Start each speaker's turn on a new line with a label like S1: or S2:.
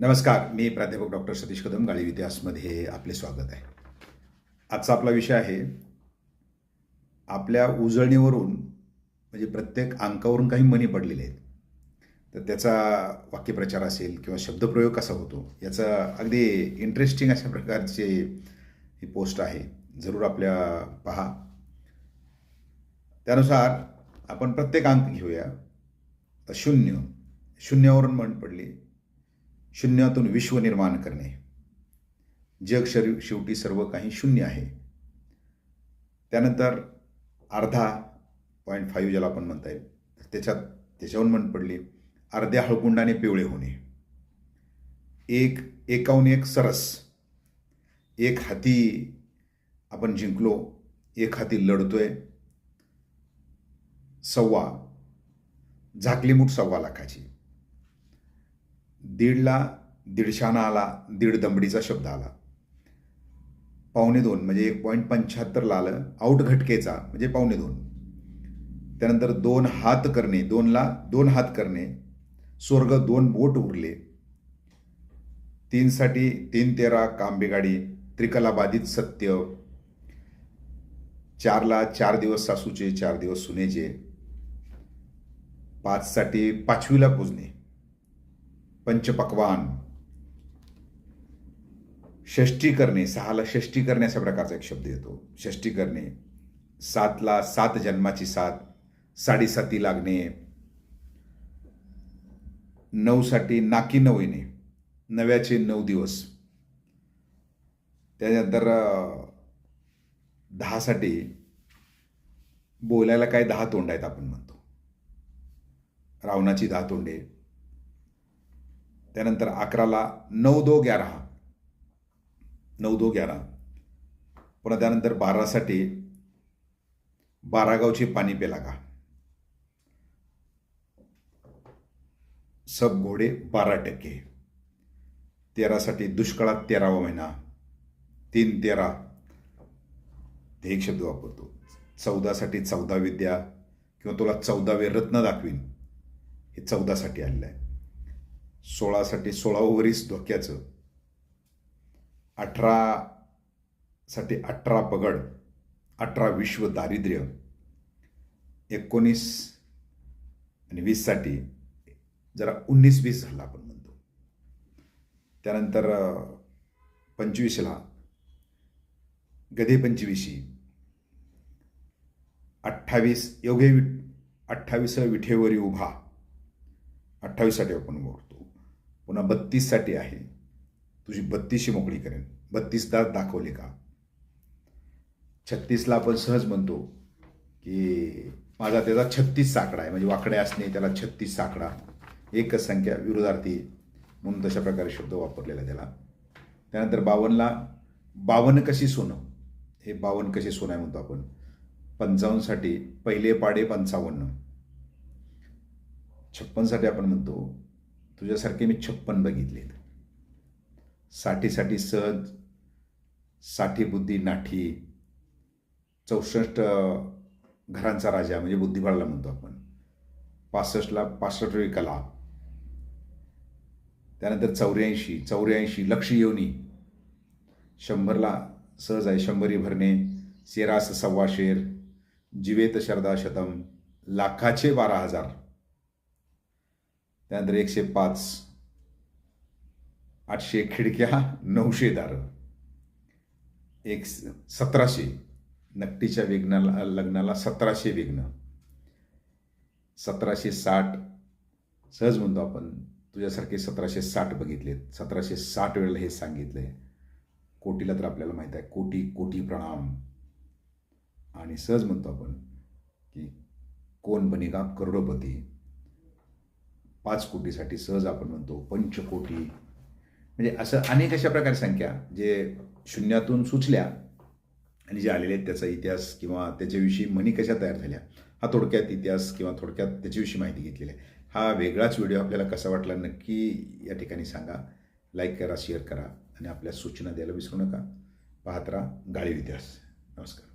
S1: नमस्कार मी प्राध्यापक डॉक्टर सतीश कदम गाळी इतिहासमध्ये आपले स्वागत आहे. आजचा आपला विषय आहे आपल्या उजळणीवरून म्हणजे प्रत्येक अंकावरून काही मनी पडलेले आहेत. तर त्याचा वाक्यप्रचार असेल किंवा शब्दप्रयोग कसा होतो याचा अगदी इंटरेस्टिंग अशा प्रकारचे ही पोस्ट आहे. जरूर आपल्या पहा. त्यानुसार आपण प्रत्येक अंक घेऊया. शून्य शून्यावरून म्हण पडली. शून्यातून विश्व निर्माण करणे. जग शरी शेवटी सर्व काही शून्य आहे. त्यानंतर अर्धा पॉईंट फाईव्ह ज्याला आपण म्हणता येईल त्याच्यात त्याच्यावरून म्हण पडली अर्ध्या हळकुंडाने पिवळे होणे. एक एकाहून एक सरस. एक हाती आपण जिंकलो एक हाती लढतोय. सव्वा झाकली मूठ सव्वा लाखाची. दीडला दीडशाना आला दीड दमडीचा शब्द आला. पावणे दोन म्हणजे एक पॉईंट पंच्याहत्तरला आलं आऊट घटकेचा म्हणजे पावणे दोन. त्यानंतर दोन हात करणे दोनला दोन हात करणे स्वर्ग दोन बोट उरले. तीनसाठी तीन तेरा काम बिगाडी त्रिकला बाधित सत्य. चारला चार दिवस सासूचे चार दिवस सुनेचे. पाचसाठी पाचवीला पुजणे. पंचपक्वान. षष्टी करणे सहाला षष्टी करणे अशा प्रकारचा एक शब्द येतो. षष्टी करणे सातला सात जन्माची सात साडेसाती लागणे नऊसाठी नाकी नऊ येणे नव्याचे नऊ दिवस. त्यानंतर दहासाठी बोलायला काय दहा तोंड आहेत आपण म्हणतो. रावणाची दहा तोंडे त्यानंतर अकराला नऊ दो ग्यारा. नऊ दो ग्यारा. पुन्हा त्यानंतर बारासाठी बारागावची पाणी पेलागा. सब घोडे बारा टक्के. तेरासाठी दुष्काळात तेरावा महिना. तीन तेरा. ते एक शब्द वापरतो. चौदासाठी चौदा विद्या किंवा तुला चौदावे रत्न दाखवीन. हे चौदासाठी आलेलं आहे. सोळासाठी सोळा वरीस धोक्याचं. अठरासाठी अठरा पगड अठरा विश्व दारिद्र्य एकोणीस आणि वीससाठी जरा उन्नीस वीस झाला आपण म्हणतो. त्यानंतर पंचवीसला गधे पंचवीशी अठ्ठावीस योगे वि अठ्ठावीस विठेवरी उभा अठ्ठावीससाठी आपण मोडतो पुन्हा बत्तीससाठी आहे. तुझी बत्तीसशी मोकळी करेन. बत्तीस तास दाखवले का? छत्तीसला आपण सहज म्हणतो की माझा त्याचा छत्तीस साकडा आहे. म्हणजे वाकडे असणे त्याला छत्तीस साकडा. एकच संख्या विरोधार्थी म्हणून तशा प्रकारे शब्द वापरलेला त्याला. त्यानंतर बावनला बावन कशी सोनं? हे बावन कशी सोनं आहे म्हणतो आपण. पंचावन्नसाठी पहिले पाडे पंचावन्न. छप्पनसाठी आपण म्हणतो तुझ्यासारखे मी छप्पन बघितलेत. साठीसाठी सहजसाठी बुद्धी नाठी चौसष्ट घरांचा राजा म्हणजे बुद्धिबळाला म्हणतो आपण. पासष्टला पासष्टवी कला. त्यानंतर चौऱ्याऐंशी चौऱ्याऐंशी लक्ष येऊनी शंभरला सहज आहे शंभरी भरणे. सेरास सव्वा शेर जिवेत शरदा शतम लाखाचे बारा हजार. त्यानंतर एकशे पाच आठशे खिडक्या नऊशे दारं एक सतराशे. नकटीच्या विघ्नाला लग्नाला सतराशे विघ्न. सतराशे साठ. सहज म्हणतो आपण तुझ्यासारखे सतराशे साठ बघितलेत. सतराशे साठ वेळेला हे सांगितलंय. कोटीला तर आपल्याला माहीत आहे कोटी कोटी प्रणाम. आणि सहज म्हणतो आपण की कोण बनेगा करोडोपती? पाच कोटीसाठी सहज आपण म्हणतो पंचकोटी म्हणजे असं अनेक अशा प्रकारे संख्या जे शून्यातून सुचल्या आणि जे आलेले आहेत त्याचा इतिहास किंवा त्याच्याविषयी म्हणी कशा तयार झाल्या हा थोडक्यात इतिहास किंवा थोडक्यात त्याच्याविषयी माहिती घेतलेली आहे. हा वेगळाच व्हिडिओ आपल्याला कसा वाटला नक्की या ठिकाणी सांगा. लाईक करा शेअर करा आणि आपल्या सूचना द्यायला विसरू नका. पाहत राहा गाळी इतिहास. नमस्कार.